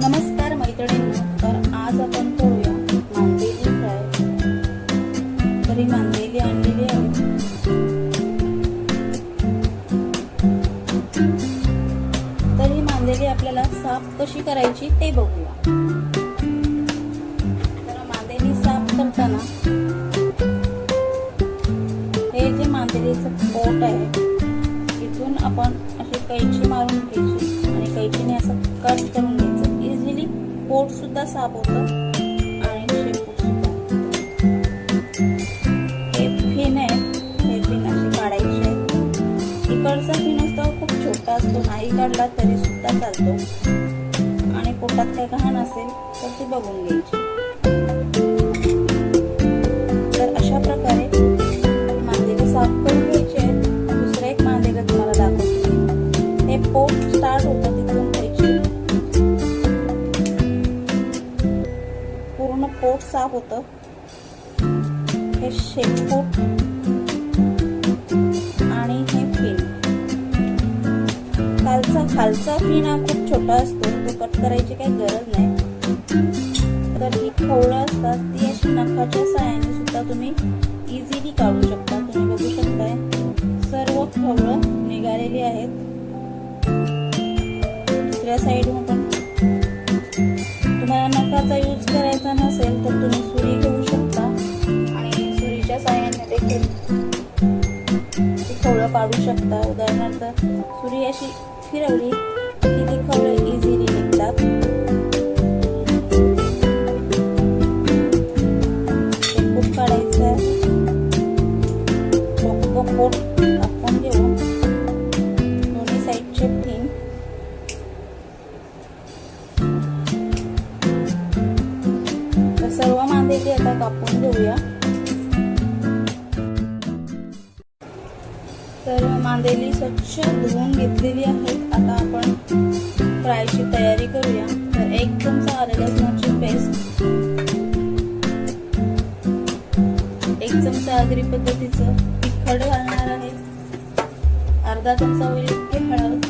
नमस्कार मैत्रिणींनो तर आज आपण करूया मांदेली फ्राय. तरी मांदेली आणलेली आहे. तर ही मांदेली आपल्याला साफ कशी करायची ते बघूया. तर मांदेली साफ करताना हे जे मांदेलीचं पोट आहे इथून आपण अशी कैची मारून घ्यायची आणि कैचीने असं कट करून घ्यायचं. पोट सुद्धा साफ होतं आणि शेपूट सुद्धा हे फिन आहे. हे फिन अशी काढायची आहे. इकडचा फिन असतो खूप छोटा असतो. नाही काढला तरी सुद्धा चालतो. आणि पोटात काय घाण असेल तर ती बघून घ्यायची. साफ होतं. हे शेपूट आणि हे फिन खालचा खालचा फिन हा खूप छोटा असतो. तो कट करायची काही गरज नाही. तर ही खवळं असतात. ती अशी नखाच्या साहाय्याने सुद्धा तुम्ही इझिली काढू शकता. तुम्ही बघू शकताय. सर्व खवळं निघालेली आहेत. दुसऱ्या साईडहून पण नखाचा यूज करायचा नसेल तर तुम्ही सुरी घेऊ शकता. आणि सुरीच्या साह्याने देखील ती खवळं काढू शकता. उदाहरणार्थ सुरी अशी फिरवली की ती खवळं इझिली निघतात. काढायचं. आहे आपण घेऊन कापून घेऊया तर मांदेली स्वच्छ धुवून घेतलेली आहेत आता आपण फ्रायची तयारी करूया. तर एक चमचा आलेल्या लसणाची पेस्ट. एक चमचा आगरी पद्धतीचं तिखट घालणार आहे. अर्धा चमचा होईल इतके हळद.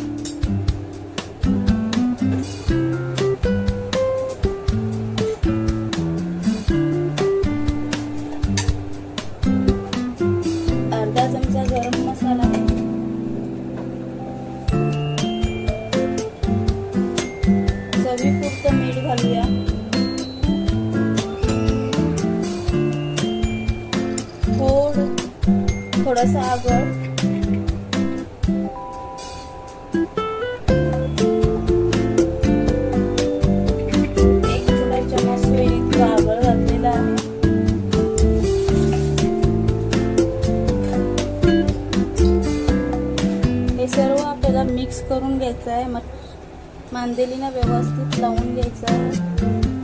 थोडासा आगळ. एक छोटा चमच इतकं आगळ घातलेला आहे. हे सर्व आपल्याला मिक्स करून घ्यायचं आहे. मग मांदेलीनं व्यवस्थित लावून घ्यायचं आहे.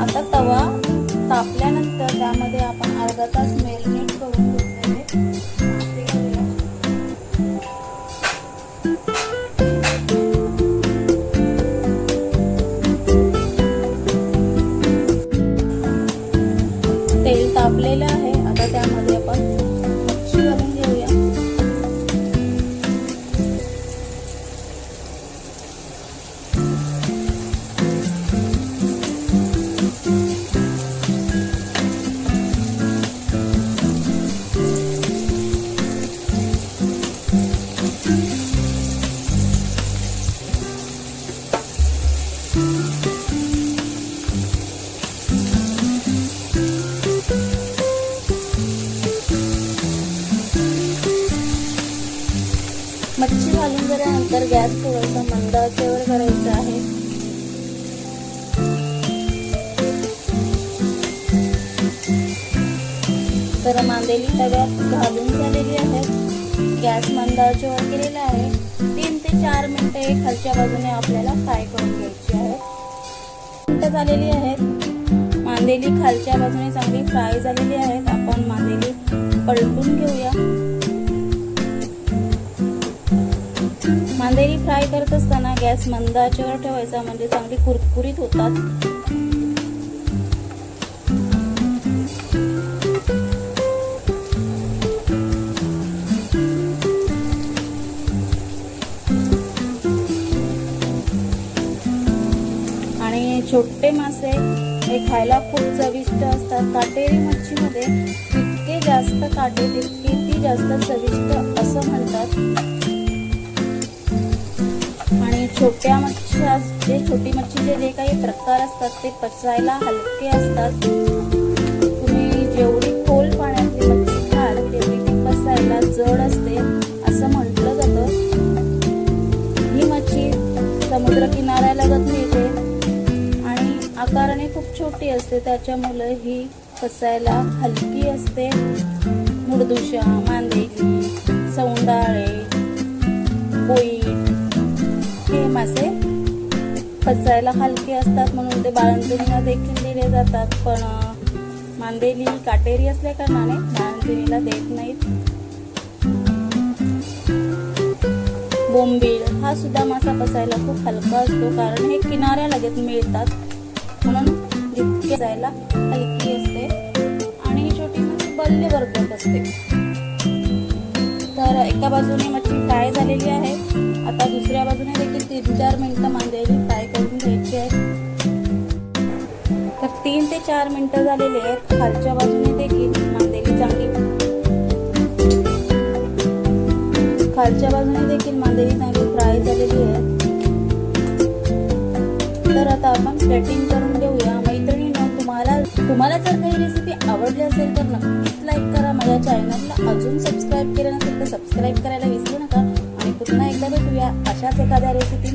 आता तवा तापल्यानंतर त्यामध्ये आपण अर्धा तास मॅरिनेट करून घेतलेले. मच्छी घालून झाल्यानंतर गॅस थोडासा मंद आचेवर करायचा आहे. तर मांदेली तव्यात घालून झालेली आहे. गॅस मंद आचेवर केलेला आहे. तीन ते चार मिनिटं हे खालच्या बाजूने आपल्याला फ्राय करून घ्यायची आहे. मिनिटं झालेली आहेत. मांदेली खालच्या बाजूने चांगली फ्राय झालेली आहेत. आपण मांदेली पलटून घेऊया. मांदेरी फ्राय करत असताना गॅस मंदाच्यावर ठेवायचा म्हणजे चांगली कुरकुरीत होतात. आणि छोटे मासे हे खायला खूप चविष्ट असतात. काटेरी मच्छीमध्ये जितके जास्त काटे तितके ती जास्त चविष्ट असं म्हणतात. छोट्या मच्छ्या जे छोटी मच्छीचे जे काही प्रकार असतात ते पचायला हलके असतात. तुम्ही जेवढी खोल पाण्यातली मच्छी खाल तेवढी ती पचायला जड असते असं म्हटलं जातं. ही मच्छी समुद्र किनाऱ्यालगत मिळते आणि आकाराने खूप छोटी असते त्याच्यामुळे ही पचायला हलकी असते. मुरदुशा मांदेली सौंदाळे कोई मासे पचायला हलके असतात म्हणून ते बाळंतिणीला देखील दिले जातात. पण मांदेली काटेरी असल्या कारणाने बाळंतिणीला देत नाहीत. बोंबील हा सुद्धा मासा पचायला खूप हलका असतो कारण हे किनाऱ्या लगेच मिळतात. म्हणून जितके जायला हलकी असते आणि ही छोटी मच्छी बल्ले बरकत असते. तर एका बाजूने मच्छी फ्राय झालेली आहे. आता दुसऱ्या बाजूने देखील तीन चार मिनटं मांदेली फ्राय करून घ्यायची आहे. तर तीन ते चार मिनटं झालेली आहेत. खालच्या बाजूने देखील मांदेली चांगली. खालच्या बाजूने देखील मांदेली चांगली फ्राय झालेली आहे. तर आता आपण प्लेटिंग करून तुम्हाला जर काही रेसिपी आवडली असेल तर नक्कीच लाईक करा. माझ्या चॅनलला अजून सबस्क्राईब केलं नसेल तर सबस्क्राईब करायला विसरू नका. आणि पुन्हा एकदा भेटूया अशाच एखाद्या रेसिपी